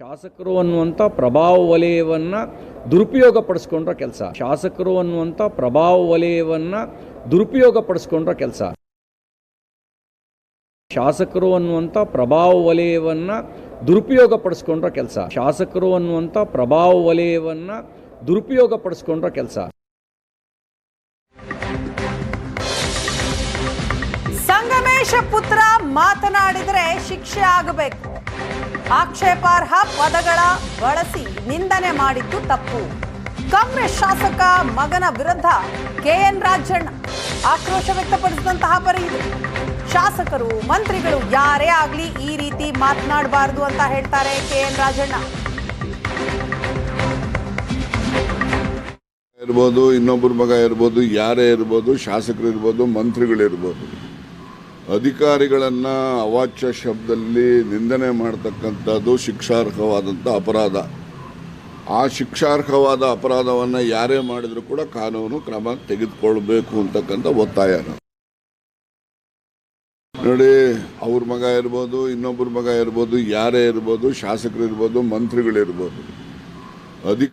ಶಾಸಕರು ಅನ್ನುವಂಥ ಪ್ರಭಾವ ವಲಯವನ್ನು ದುರುಪಯೋಗ ಪಡಿಸ್ಕೊಂಡ್ರ ಕೆಲಸ. ಶಾಸಕರು ಅನ್ನುವಂಥ ಪ್ರಭಾವ ವಲಯವನ್ನು ದುರುಪಯೋಗ ಪಡಿಸ್ಕೊಂಡ್ರ ಕೆಲಸ. ಶಾಸಕರು ಅನ್ನುವಂಥ ಪ್ರಭಾವ ವಲಯವನ್ನು ದುರುಪಯೋಗ ಪಡಿಸ್ಕೊಂಡ್ರ ಕೆಲಸ. ಶಾಸಕರು ಅನ್ನುವಂಥ ಪ್ರಭಾವ ವಲಯವನ್ನು ದುರುಪಯೋಗ ಪಡಿಸ್ಕೊಂಡ್ರ ಕೆಲಸ. ಸಂಗಮೇಶ ಪುತ್ರ ಮಾತನಾಡಿದರೆ ಶಿಕ್ಷೆ ಆಗಬೇಕು. ಆಕ್ಷೇಪಾರ್ಹ ಪದಗಳ ಬಳಸಿ ನಿಂದನೆ ಮಾಡಿದ್ದು ತಪ್ಪು. ಕಾಂಗ್ರೆಸ್ ಶಾಸಕ ಮಗನ ವಿರುದ್ಧ ಕೆಎನ್ ರಾಜಣ್ಣ ಆಕ್ರೋಶ ವ್ಯಕ್ತಪಡಿಸಿದಂತಹ ಪರಿ ಇದು. ಶಾಸಕರು, ಮಂತ್ರಿಗಳು ಯಾರೇ ಆಗಲಿ ಈ ರೀತಿ ಮಾತನಾಡಬಾರದು ಅಂತ ಹೇಳ್ತಾರೆ ಕೆಎನ್ ರಾಜಣ್ಣ. ಇರ್ಬೋದು, ಇನ್ನೊಬ್ಬರ ಮಗ ಇರ್ಬೋದು, ಯಾರೇ ಇರ್ಬೋದು, ಶಾಸಕರು ಇರ್ಬೋದು ಮಂತ್ರಿಗಳಿರ್ಬೋದು ಅಧಿಕಾರಿಗಳನ್ನ ಅವಾಚ್ಯ ಶಬ್ದದಲ್ಲಿ ನಿಂದನೆ ಮಾಡ್ತಕ್ಕಂಥದ್ದು ಶಿಕ್ಷಾರ್ಹವಾದಂಥ ಅಪರಾಧ. ಆ ಶಿಕ್ಷಾರ್ಹವಾದ ಅಪರಾಧವನ್ನು ಯಾರೇ ಮಾಡಿದರೂ ಕೂಡ ಕಾನೂನು ಕ್ರಮ ತೆಗೆದುಕೊಳ್ಬೇಕು ಅಂತಕ್ಕಂಥ ಒತ್ತಾಯ ನೋಡಿ, ಅವ್ರ ಮಗ ಇರ್ಬೋದು ಇನ್ನೊಬ್ಬರ ಮಗ ಇರ್ಬೋದು, ಯಾರೇ ಇರ್ಬೋದು ಶಾಸಕರು ಇರ್ಬೋದು ಮಂತ್ರಿಗಳಿರ್ಬೋದು. ಅಧಿಕ